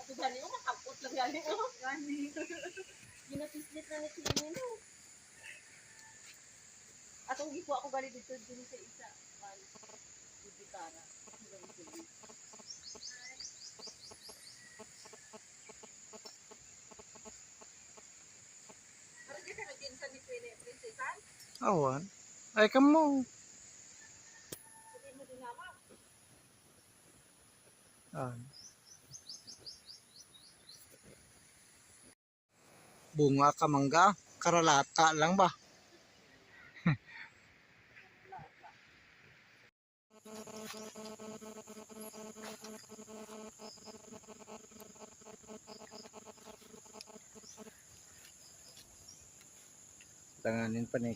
Ato gani ko makapot lang gani ko. Gani. Ginapislit na ni Tini no. Atong gipo ako gali dito din sa isa. Princess Anne? Awan. Ay, kamo. Sabihin mo din naman. Ah. Bunga ka mangga. Karalata lang ba? Tanganin pa na.